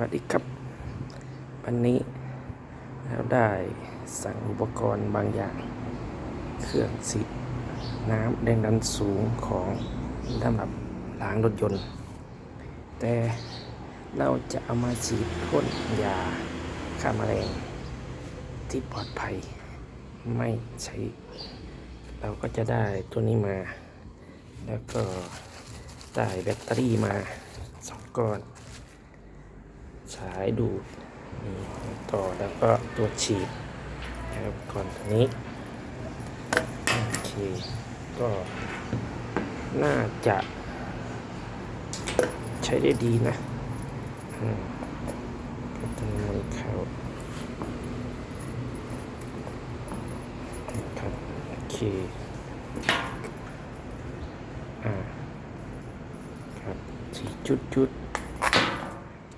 วัสดีครับ วันนี้เราได้สั่งอุปกรณ์บางอย่าง เครื่องสีดน้ำแรงดันสูงของสำหรับล้างรถยนต์ แต่เราจะเอามาฉีดพ่นยาฆ่าแมลงที่ปลอดภัยไม่ใช้ เราก็จะได้ตัวนี้มา แล้วก็ได้แบตเตอรี่มาสองก้อน สายดูต่อแล้วก็ตัวฉีดนะครับก่อนตัวนี้โอเคก็น่าจะใช้ได้ดีนะก็ต้องมือเข้าครับโอเคอ่าครับสีจุดจุด